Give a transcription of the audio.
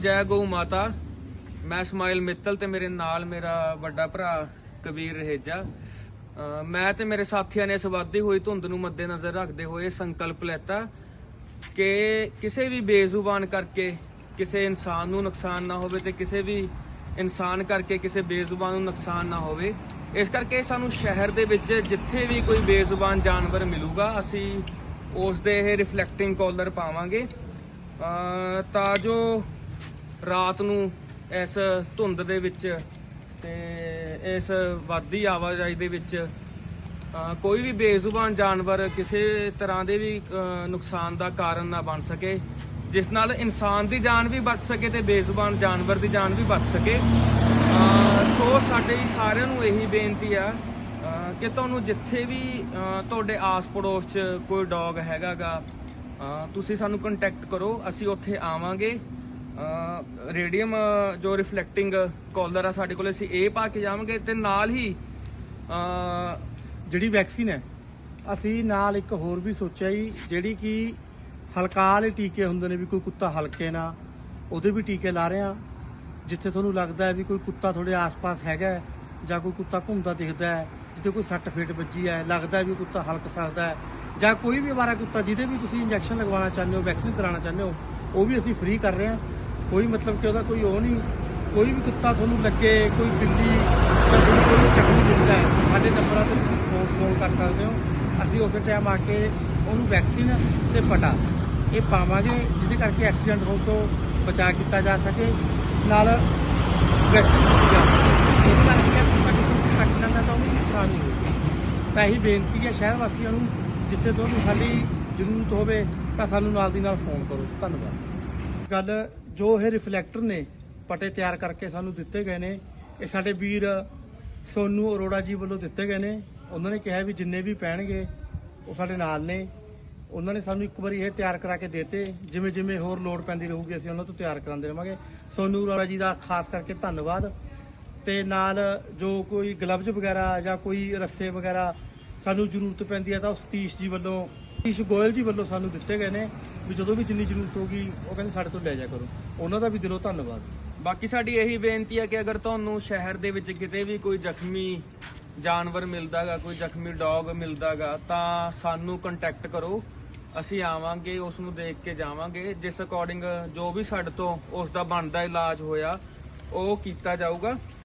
ਜੈ ਗਊ ਮਾਤਾ। ਮੈਂ ਸਮਾਇਲ ਮਿੱਤਲ ਤੇ ਮੇਰੇ ਨਾਲ ਮੇਰਾ ਵੱਡਾ ਭਰਾ ਕਬੀਰ ਰਹੇਜਾ। ਮੈਂ ਤੇ ਮੇਰੇ ਸਾਥੀਆਂ ਨੇ ਇਸ ਵੱਧਦੀ ਹੋਈ ਧੁੰਦ ਨੂੰ ਮੱਦੇਨਜ਼ਰ ਰੱਖਦੇ ਹੋਏ ਸੰਕਲਪ ਲੈਤਾ ਕਿ ਕਿਸੇ ਵੀ ਬੇਜ਼ੁਬਾਨ ਕਰਕੇ ਕਿਸੇ ਇਨਸਾਨ ਨੂੰ ਨੁਕਸਾਨ ਨਾ ਹੋਵੇ ਤੇ ਕਿਸੇ ਵੀ ਇਨਸਾਨ ਕਰਕੇ ਕਿਸੇ ਬੇਜ਼ੁਬਾਨ ਨੂੰ ਨੁਕਸਾਨ ਨਾ ਹੋਵੇ। ਇਸ ਕਰਕੇ ਸਾਨੂੰ ਸ਼ਹਿਰ ਦੇ ਵਿੱਚ ਜਿੱਥੇ ਵੀ ਕੋਈ ਬੇਜ਼ੁਬਾਨ ਜਾਨਵਰ ਮਿਲੂਗਾ, ਅਸੀਂ ਉਸ ਦੇ ਇਹ ਰਿਫਲੈਕਟਿੰਗ ਕਾਲਰ ਪਾਵਾਂਗੇ। ਤਾਂ ਜੋ ਰਾਤ ਨੂੰ ਇਸ ਧੁੰਦ ਦੇ ਵਿੱਚ ਤੇ ਇਸ ਵਾਦੀ ਆਵਾਜਾਈ ਦੇ ਵਿੱਚ ਕੋਈ ਵੀ ਬੇਜ਼ੁਬਾਨ ਜਾਨਵਰ ਕਿਸੇ ਤਰ੍ਹਾਂ ਦੇ ਵੀ ਨੁਕਸਾਨ ਦਾ ਕਾਰਨ ਨਾ ਬਣ ਸਕੇ, ਜਿਸ ਨਾਲ ਇਨਸਾਨ ਦੀ ਜਾਨ ਵੀ ਬਚ ਸਕੇ ਤੇ ਬੇਜ਼ੁਬਾਨ ਜਾਨਵਰ ਦੀ ਜਾਨ ਵੀ ਬਚ ਸਕੇ। ਸੋ ਸਾਡੇ ਸਾਰਿਆਂ ਨੂੰ ਇਹੀ ਬੇਨਤੀ ਆ ਕਿ ਤੁਹਾਨੂੰ ਜਿੱਥੇ ਵੀ ਤੁਹਾਡੇ ਆਸ ਪੜੋਸ 'ਚ ਕੋਈ ਡੌਗ ਹੈਗਾਗਾ, ਅਹ, ਤੁਸੀਂ ਸਾਨੂੰ ਕੰਟੈਕਟ ਕਰੋ, ਅਸੀਂ ਉੱਥੇ ਆਵਾਂਗੇ। ਰੇਡੀਅਮ ਜੋ ਰਿਫਲੈਕਟਿੰਗ ਕਾਲਰ ਆ ਸਾਡੇ ਕੋਲ, ਅਸੀਂ ਇਹ ਪਾ ਕੇ ਜਾਵਾਂਗੇ ਤੇ ਨਾਲ ਹੀ ਜਿਹੜੀ ਵੈਕਸੀਨ ਹੈ, ਅਸੀਂ ਨਾਲ ਇੱਕ ਹੋਰ ਵੀ ਸੋਚਿਆ ਜੀ, ਜਿਹੜੀ ਕਿ ਹਲਕਾ ਵਾਲੇ ਟੀਕੇ ਹੁੰਦੇ ਨੇ ਵੀ ਕੋਈ ਕੁੱਤਾ ਹਲਕੇ ਨਾ, ਉਹਦੇ ਵੀ ਟੀਕੇ ਲਾ ਰਹੇ ਆ ਜਿੱਥੇ ਤੁਹਾਨੂੰ ਲੱਗਦਾ ਹੈ ਵੀ ਕੋਈ ਕੁੱਤਾ ਤੁਹਾਡੇ ਆਸ-ਪਾਸ ਹੈਗਾ ਜਾਂ ਕੋਈ ਕੁੱਤਾ ਘੁੰਮਦਾ ਦਿਖਦਾ ਹੈ, ਜਿੱਥੇ ਕੋਈ ਸੱਟ ਫੇਟ ਵੱਜੀ ਹੈ, ਲੱਗਦਾ ਵੀ ਕੁੱਤਾ ਹਲਕ ਸਕਦਾ ਹੈ, ਜਾਂ ਕੋਈ ਵੀ ਅਵਾਰਾ ਕੁੱਤਾ ਜਿਹਦੇ ਵੀ ਤੁਸੀਂ ਇੰਜੈਕਸ਼ਨ ਲਗਵਾਉਣਾ ਚਾਹੁੰਦੇ ਹੋ ਵੈਕਸੀਨ ਕਰਾਉਣਾ ਚਾਹੁੰਦੇ ਹੋ, ਉਹ ਵੀ ਅਸੀਂ ਫ੍ਰੀ ਕਰ ਰਹੇ ਹਾਂ। ਕੋਈ ਮਤਲਬ ਕਿ ਉਹਦਾ ਕੋਈ ਉਹ ਨਹੀਂ, ਕੋਈ ਵੀ ਕੁੱਤਾ ਤੁਹਾਨੂੰ ਲੱਗੇ, ਕੋਈ ਬਿੱਲੀ ਜਾਂ ਤੁਹਾਨੂੰ ਕੋਈ ਜ਼ਖਮੀ ਦਿਖਦਾ ਹੈ ਸਾਡੇ ਨੰਬਰਾਂ ਤੇ ਤੁਸੀਂ ਫੋਨ ਫੋਨ ਕਰ ਸਕਦੇ ਹੋ। ਅਸੀਂ ਉਸੇ ਟਾਈਮ ਆ ਕੇ ਉਹਨੂੰ ਵੈਕਸੀਨ ਤੇ ਪਟਾ। ਇਹ ਪਾਵਾਂਗੇ, ਜਿਹਦੇ ਕਰਕੇ ਐਕਸੀਡੈਂਟ ਹੋਣ ਤੋਂ ਬਚਾ ਕੀਤਾ ਜਾ ਸਕੇ। ਨਾਲ ਵੈਕਸੀਨ ਦਿੱਤੀ ਜਾ ਸਕੇ ਇਹਦੇ ਨਾਲ ਕੀ ਹੈ ਕਿ ਕੱਟ ਲੈਂਦਾ ਤਾਂ ਉਹਨੂੰ ਨੁਕਸਾਨ ਨਹੀਂ ਹੋਊਗਾ। ਤਾਂ ਇਹੀ ਬੇਨਤੀ ਹੈ ਸ਼ਹਿਰ ਵਾਸੀਆਂ ਨੂੰ, ਜਿੱਥੇ ਤੁਹਾਨੂੰ ਸਾਡੀ ਜ਼ਰੂਰਤ ਹੋਵੇ, ਤਾਂ ਸਾਨੂੰ ਨਾਲ ਦੀ ਨਾਲ ਫੋਨ ਕਰੋ। ਧੰਨਵਾਦ। ਗੱਲ ਜੋ ਇਹ ਰਿਫਲੈਕਟਰ ਨੇ ਪਟੇ ਤਿਆਰ ਕਰਕੇ ਸਾਨੂੰ ਦਿੱਤੇ ਗਏ ਨੇ, ਇਹ ਸਾਡੇ ਵੀਰ ਸੋਨੂ ਅਰੋੜਾ ਜੀ ਵੱਲੋਂ ਦਿੱਤੇ ਗਏ ਨੇ। ਉਹਨਾਂ ਨੇ ਕਿਹਾ ਵੀ ਜਿੰਨੇ ਵੀ ਪੈਣਗੇ, ਉਹ ਸਾਡੇ ਨਾਲ ਨੇ। ਉਹਨਾਂ ਨੇ ਸਾਨੂੰ ਇੱਕ ਵਾਰੀ ਇਹ ਤਿਆਰ ਕਰਾ ਕੇ ਦਿੱਤੇ। ਜਿਵੇਂ ਜਿਵੇਂ ਹੋਰ ਲੋਡ ਪੈਂਦੀ ਰਹੂਗੀ, ਅਸੀਂ ਉਹਨਾਂ ਤੋਂ ਤਿਆਰ ਕਰਾਉਂਦੇ ਰਵਾਂਗੇ। ਸੋਨੂ ਅਰੋੜਾ ਜੀ ਦਾ ਖਾਸ ਕਰਕੇ ਧੰਨਵਾਦ। ਤੇ ਨਾਲ ਜੋ ਕੋਈ ਗਲਵਜ਼ ਵਗੈਰਾ ਜਾਂ ਕੋਈ ਰੱਸੇ ਵਗੈਰਾ ਸਾਨੂੰ ਜ਼ਰੂਰਤ ਪੈਂਦੀ ਹੈ ਤਾਂ ਸਤੀਸ਼ ਜੀ ਵੱਲੋਂ ਸਤੀਸ਼ ਗੋਇਲ ਜੀ ਵੱਲੋਂ ਸਾਨੂੰ ਦਿੱਤੇ ਗਏ ਨੇ ਵੀ ਜਦੋਂ ਵੀ ਜਿੰਨੀ ਜ਼ਰੂਰਤ ਹੋਗੀ ਉਹ ਕਹਿੰਦੇ ਸਾਡੇ ਤੋਂ ਲੈ ਜਾ ਕਰੋ। ਉਹਨਾਂ ਦਾ ਵੀ ਦਿਲੋਂ ਧੰਨਵਾਦ। ਬਾਕੀ ਸਾਡੀ ਇਹੀ ਬੇਨਤੀ ਹੈ ਕਿ ਅਗਰ ਤੁਹਾਨੂੰ ਸ਼ਹਿਰ ਦੇ ਵਿੱਚ ਕਿਤੇ ਵੀ ਕੋਈ ਜ਼ਖਮੀ ਜਾਨਵਰ ਮਿਲਦਾਗਾ, ਕੋਈ ਜ਼ਖਮੀ ਡੌਗ ਮਿਲਦਾਗਾ, ਤਾਂ ਸਾਨੂੰ ਕੰਟੈਕਟ ਕਰੋ। ਅਸੀਂ ਆਵਾਂਗੇ, ਉਸ ਨੂੰ ਦੇਖ ਕੇ ਜਾਵਾਂਗੇ। ਜਿਸ ਅਕੋਰਡਿੰਗ ਜੋ ਵੀ ਸਾਡੇ ਤੋਂ ਉਸ ਦਾ ਬਣਦਾ ਇਲਾਜ ਹੋਇਆ, ਉਹ ਕੀਤਾ ਜਾਊਗਾ।